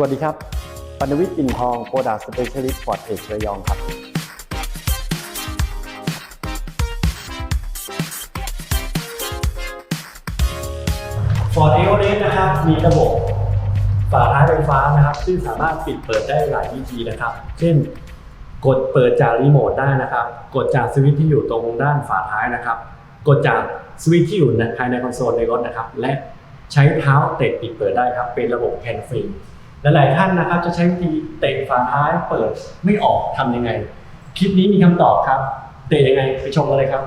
สวัสดีครับปนวิทย์ปิ่นทองโปรดักต์สเปเชียลิสต์ฟอร์ดเอกระยองครับฟอร์ดเอเวอเรสต์นะครับ มีระบบฝาท้ายไฟฟ้านะครับ ซึ่งสามารถปิดเปิดได้หลายวิธีนะครับ เช่น กดเปิดจากรีโมทได้นะครับ กดจากสวิตช์ที่อยู่ตรงด้านฝาท้ายนะครับ กดจากสวิตช์ที่อยู่ภายในคอนโซลในรถนะครับ และใช้เท้าเตะปิดเปิดได้ครับ เป็นระบบแฮนด์ฟรีแล หลายท่านนะครับ จะใช้วิธีเตะฝาท้ายเปิดไม่ออกทำยังไง คลิปนี้มีคำตอบครับ เตะยังไงไปชมกันเลยครับ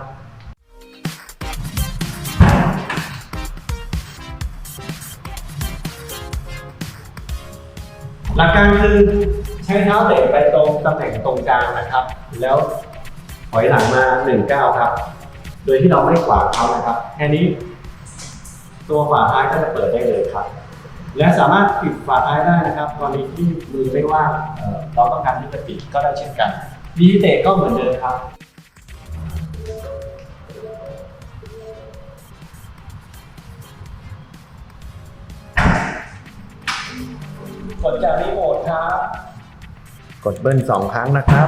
หลักการคือใช้เท้าเตะไปตรงตำแหน่งตรงกลางนะครับ แล้วถอยหลังมาหนึ่งก้าวครับ โดยที่เราไม่ขวางเขานะครับ แค่นี้ ตัวฝาท้ายก็จะเปิดได้เลยครับ และสามารถปิดฝาท้ายได้นะครับกรณีที่มือไม่ว่างเอ่อเราต้องการที่จะปิดก็ได้เช่นกันวิธีเตะก็เหมือนเดิมครับ กดจากรีโมทครับ กดเบิ้ลสองครั้งนะครับ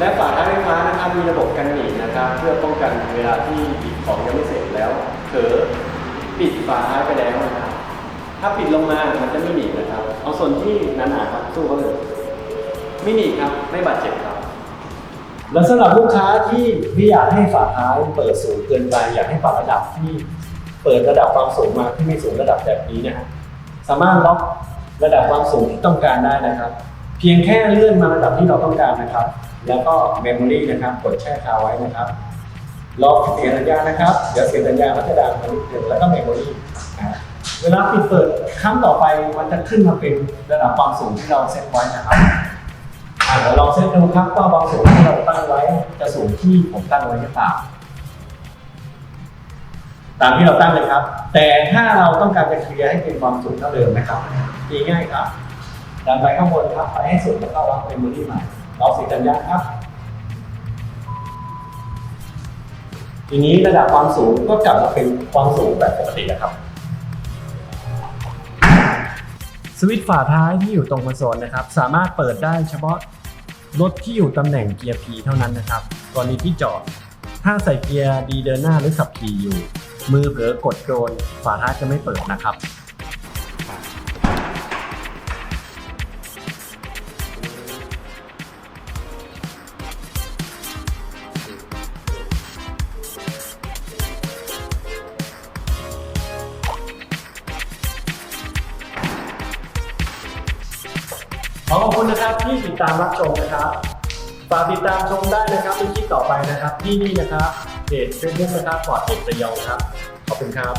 และฝาท้ายไฟฟ้านะครับมีระบบกันหนีนะครับ เพื่อป้องกันเวลาที่หยิบของยังไม่เสร็จแล้วเผลอปิดฝาท้ายไปแล้วนะครับถ้าปิดลงมามันจะไม่หนีนะครับ เอาส่วนที่หนาๆครับสู้เขาเลยไม่หนีครับไม่บาดเจ็บครับ แล้วสำหรับลูกค้าที่ไม่อยากให้ฝาท้ายเปิดสูงเกินไปอยากให้ปรับระดับที่เปิดระดับความสูงมาที่ไม่สูงระดับแบบนี้นะฮะสามารถล็อกระดับความสูงที่ต้องการได้นะครับ เพียงแค่เลื่อนมาระดับที่เราต้องการนะครับ แล้วก็เมมโมรีนะครับ กดแช่คาไว้นะครับรอเสียงสัญญาณนะครับ เดี๋ยวเสียงสัญญาณก็จะดังมานิดนึงแล้วก็เมมโมรีนะเวลาปิดเปิดครั้งต่อไปมันจะขึ้นมาเป็นระดับความสูงที่เราเซตไว้นะครับเดี๋ยวลองเซตดูครับว่าความสูงที่เราตั้งไว้จะสูงที่ผมตั้งไว้หรือเปล่าตามที่เราตั้งเลยครับ แต่ถ้าเราต้องการจะเคลียร์ให้เป็นความสูงเท่าเดิมนะครับง่ายครับดันไปข้างบนครับไปให้สุดแล้วก็วางเป็นมือที่ใหม่ เราสีสัญญาณครับ ทีนี้ระดับความสูงก็กลับมาเป็นความสูงแบบปกตินะครับสวิตช์ฝาท้ายที่อยู่ตรงคอนโซลนะครับ สามารถเปิดได้เฉพาะรถที่อยู่ตำแหน่งเกียร์ P เท่านั้นนะครับกรณีที่จอด ถ้าใส่เกียร์ดีเดินหน้าหรือขับขี่อยู่ มือเผลอกดโดนฝาท้ายจะไม่เปิดนะครับ ขอบคุณนะครับที่ติดตามรับชมนะครับ ฝากติดตามชมได้นะครับในคลิปต่อไปนะครับ ที่นี่นะครับเพจเฟซบุ๊กนะครับฟอร์ดเอกระยองครับ ขอบคุณครับ